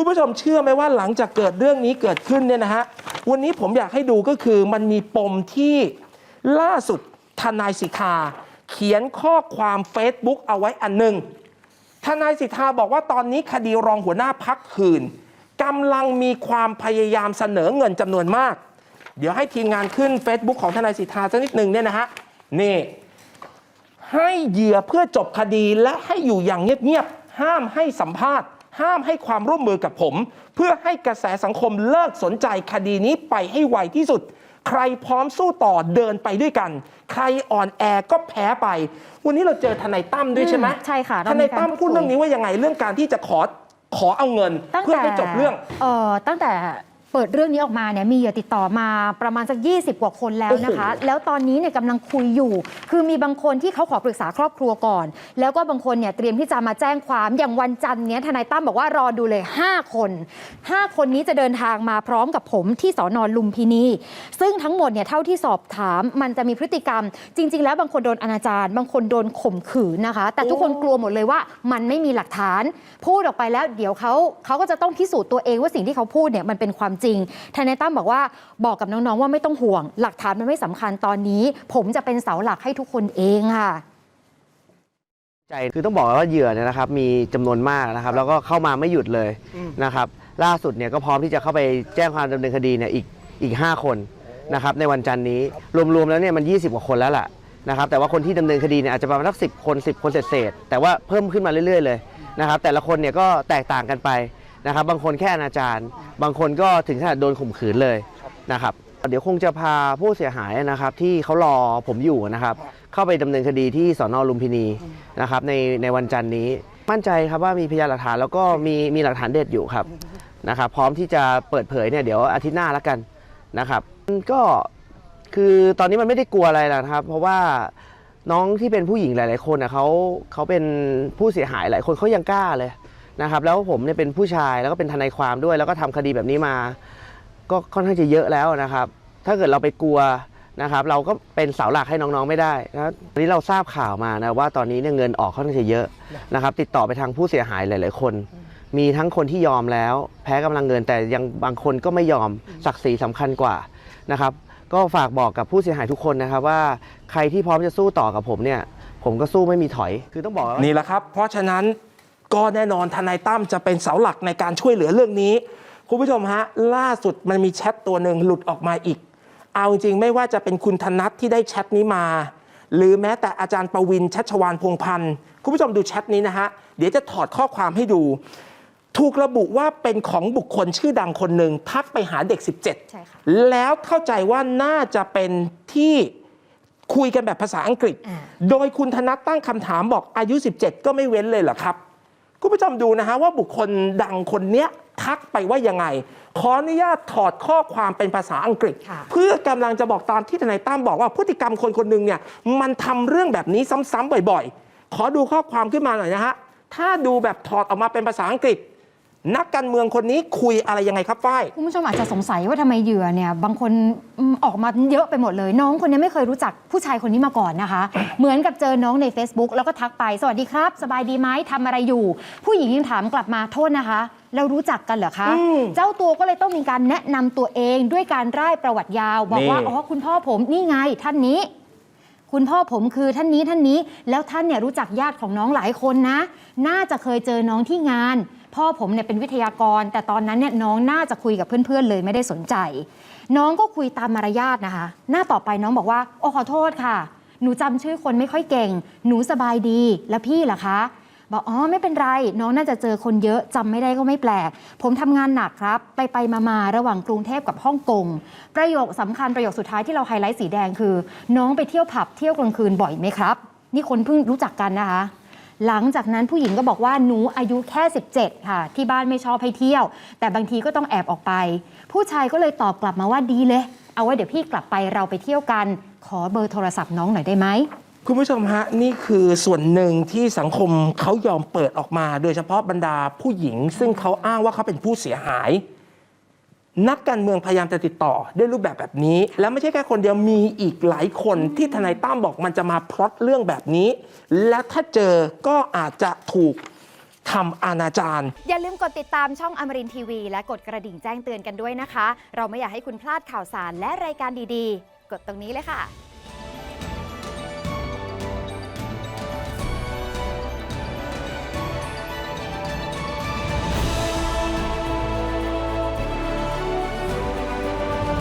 คุณผู้ชมเชื่อไหมว่าหลังจากเกิดเรื่องนี้เกิดขึ้นเนี่ยนะฮะวันนี้ผมอยากให้ดูก็คือมันมีปมที่ล่าสุดทนายสิทธาเขียนข้อความ Facebook เอาไว้อันหนึ่งทนายสิทธาบอกว่าตอนนี้คดีรองหัวหน้าพักหื่นกำลังมีความพยายามเสนอเงินจำนวนมาก เดี๋ยวให้ทีมงานขึ้น Facebook ของทนายสิทธาสักนิดหนึ่งเนี่ยนะฮะนี่ให้เหยื่อเพื่อจบคดีและให้อยู่อย่างเงียบๆห้ามให้สัมภาษณ์ ห้ามให้ความร่วมมือกับผม เพื่อให้กระแสสังคมเลิกสนใจคดีนี้ไปให้ไวที่สุด ใครพร้อมสู้ต่อเดินไปด้วยกัน ใครอ่อนแอก็แพ้ไป วันนี้เราเจอทนายตั้มด้วยใช่ไหมอืมใช่ค่ะทเรามีนายตั้มการพูดพูดคุยเรื่องนี้ว่ายังไงเรื่องการที่จะขอขอเอาเงินตั้งเพื่อแต่ให้จบเรื่องเอ่อตั้งแต่ เปิดเรื่องนี้ออกมาเนี่ยมีเหยื่อติดต่อมาประมาณสัก 20 กว่าคนแล้วนะคะ แล้วตอนนี้เนี่ยกำลังคุยอยู่ คือมีบางคนที่เขาขอปรึกษาครอบครัวก่อน แล้วก็บางคนเนี่ยเตรียมที่จะมาแจ้งความอย่างวันจันทร์เนี้ยทนายตั้มบอกว่ารอดูเลย 5 คน 5 คนนี้จะเดินทางมาพร้อมกับผมที่สอนอนลุมพินีซึ่งทั้งหมดเนี่ยเท่าที่สอบถามมันจะมีพฤติกรรม จริง ๆ แล้วบางคนโดนอนาจารบางคนโดนข่มขืนนะคะ แต่ทุกคนกลัวหมดเลยว่ามันไม่มีหลักฐาน พูดออกไปแล้วเดี๋ยวเขาเขาก็จะต้องพิสูจน์ตัวเองว่าสิ่งที่เขาพูดเนี่ยมันเป็นความจริงทนายตั้มบอกว่าบอกกับน้องๆว่าไม่ต้องห่วง หลักฐานมันไม่สำคัญตอนนี้ ผมจะเป็นเสาหลักให้ทุกคนเองค่ะใจคือต้องบอกว่าเหยื่อเนี่ยนะครับมีจำนวนมากนะครับ แล้วก็เข้ามาไม่หยุดเลยนะครับ ล่าสุดเนี่ยก็พร้อมที่จะเข้าไปแจ้งความดำเนินคดีเนี่ยอีกอีก 5 คนนะครับในวันจันทร์นี้รวมๆแล้วเนี่ยมัน 20 กว่าคนแล้วล่ะนะครับแต่ว่าคนที่ดำเนินคดีเนี่ยอาจจะประมาณสักสิคน 10 คนเศษแต่ว่าเพิ่มขึ้นมาเรื่อย ๆ เลยนะครับแต่ละคนเนี่ยก็แตกต่างกันไป นะครับ บางคนแค่อนาจารบางคนก็ถึงขนาดโดนข่มขืนเลยนะครับ เดี๋ยวคงจะพาผู้เสียหายนะครับ ที่เขารอผมอยู่นะครับ เข้าไปดำเนินคดีที่สอนอลุมพินีนะครับ ในในวันจันทร์นี้ มั่นใจครับว่ามีพยานหลักฐานแล้วก็มีมีหลักฐานเด็ดอยู่ครับนะครับ พร้อมที่จะเปิดเผยเนี่ยเดี๋ยวอาทิตย์หน้าแล้วกันนะครับ ก็คือตอนนี้มันไม่ได้กลัวอะไรแล้วนะครับ เพราะว่าน้องที่เป็นผู้หญิงหลาย ๆ คนนะเขาเขาเป็นผู้เสียหายหลายคนเขายังกล้าเลย นะครับแล้วผมเนี่ยเป็นผู้ชายแล้วก็เป็นทนายความด้วย แล้วก็ทำคดีแบบนี้มา ก็ค่อนข้างจะเยอะแล้วนะครับ ถ้าเกิดเราไปกลัวนะครับ เราก็เป็นเสาหลักให้น้องๆไม่ได้นะครับวันนี้เราทราบข่าวมานะว่าตอนนี้เนี่ยเงินออกค่อนข้างจะเยอะนะครับ ติดต่อไปทางผู้เสียหายหลาย ๆ คน มีทั้งคนที่ยอมแล้ว แพ้กำลังเงินแต่ยังบางคนก็ไม่ยอมศักดิ์ศรีสำคัญกว่านะครับ ก็ฝากบอกกับผู้เสียหายทุกคนนะครับว่าใครที่พร้อมจะสู้ต่อกับผมเนี่ย ผมก็สู้ไม่มีถอย คือต้องบอกนี่แหละครับ เพราะฉะนั้น ก็แน่นอนทนายตั้มจะเป็นเสาหลักในการช่วยเหลือเรื่องนี้ คุณผู้ชมฮะ ล่าสุดมันมีแชทตัวหนึ่งหลุดออกมาอีก เอาจริงๆไม่ว่าจะเป็นคุณธนัทที่ได้แชทนี้มา หรือแม้แต่อาจารย์ประวินชัชวานพงษ์พันธ์คุณผู้ชมดูแชทนี้นะฮะ เดี๋ยวจะถอดข้อความให้ดู ถูกระบุว่าเป็นของบุคคลชื่อดังคนหนึ่งทักไปหาเด็ก 17 ใช่ค่ะแล้วเข้าใจว่าน่าจะเป็นที่คุยกันแบบภาษาอังกฤษ อ่า โดยคุณธนัทตั้งคำถามบอกอายุ 17 ก็ไม่เว้นเลยเหรอครับ คุณผู้ชมดูนะฮะว่าบุคคลดังคนเนี้ยทักไปว่ายังไง ขออนุญาตถอดข้อความเป็นภาษาอังกฤษค่ะเพื่อกำลังจะบอกตามที่ทนายตั้มบอกว่าพฤติกรรมคนคนหนึ่งเนี่ยมันทำเรื่องแบบนี้ซ้ำๆบ่อย ๆ ขอดูข้อความขึ้นมาหน่อยนะฮะถ้าดูแบบถอดออกมาเป็นภาษาอังกฤษ นักการเมืองคนนี้คุยอะไรยังไงครับฝ้าย คุณผู้ชมอาจจะสงสัยว่าทำไมเหยื่อเนี่ยบางคนอืมออกมาเยอะไปหมดเลย น้องคนนี้ไม่เคยรู้จักผู้ชายคนนี้มาก่อนนะคะ เหมือนกับเจอน้องใน Facebook แล้วก็ทักไป สวัสดีครับ สบายดีไหมทำอะไรอยู่ ผู้หญิงยังถามกลับมาโทษนะคะ เรารู้จักกันเหรอคะ อืมเจ้าตัวก็เลยต้องมีการแนะนำตัวเองด้วยการร่ายประวัติยาว บอกว่านี่ อ๋อคุณพ่อผมนี่ไงท่านนี้ คุณพ่อผมคือท่านนี้ท่านนี้แล้วท่านเนี่ยรู้จักญาติของน้องหลายคนนะ น่าจะเคยเจอน้องที่งาน พ่อผมเนี่ยเป็นวิทยากร แต่ตอนนั้นเนี่ยน้องน่าจะคุยกับเพื่อนๆเลยไม่ได้สนใจ น้องก็คุยตามมารยาทนะคะ หน้าต่อไปน้องบอกว่าโอ้ขอโทษค่ะ หนูจำชื่อคนไม่ค่อยเก่ง หนูสบายดีแล้วพี่ล่ะคะ บอกอ๋อไม่เป็นไร น้องน่าจะเจอคนเยอะจำไม่ได้ก็ไม่แปลก ผมทำงานหนักครับ ไปไปมามาระหว่างกรุงเทพกับฮ่องกงประโยคสำคัญประโยคสุดท้ายที่เราไฮไลท์สีแดงคือ น้องไปเที่ยวผับเที่ยวกลางคืนบ่อยไหมครับ นี่คนเพิ่งรู้จักกันนะคะหลังจากนั้นผู้หญิงก็บอกว่าหนูอายุแค่ 17 ค่ะ ที่บ้านไม่ชอบให้เที่ยว แต่บางทีก็ต้องแอบออกไป ผู้ชายก็เลยตอบกลับมาว่าดีเลย เอาไว้เดี๋ยวพี่กลับไปเราไปเที่ยวกัน ขอเบอร์โทรศัพท์น้องหน่อยได้ไหม คุณผู้ชมฮะ นี่คือส่วนหนึ่งที่สังคมเขายอมเปิดออกมา โดยเฉพาะบรรดาผู้หญิง ซึ่งเขาอ้างว่าเขาเป็นผู้เสียหาย นักการเมืองพยายามจะติดต่อด้วยรูปแบบแบบนี้ แล้วไม่ใช่แค่คนเดียวมีอีกหลายคนที่ทนายตั้มบอกมันจะมาพล็อตเรื่องแบบนี้ และถ้าเจอก็อาจจะถูกทำอนาจารอย่าลืมกดติดตามช่องอมรินทีวี และกดกระดิ่งแจ้งเตือนกันด้วยนะคะ เราไม่อยากให้คุณพลาดข่าวสารและรายการดีๆ กดตรงนี้เลยค่ะ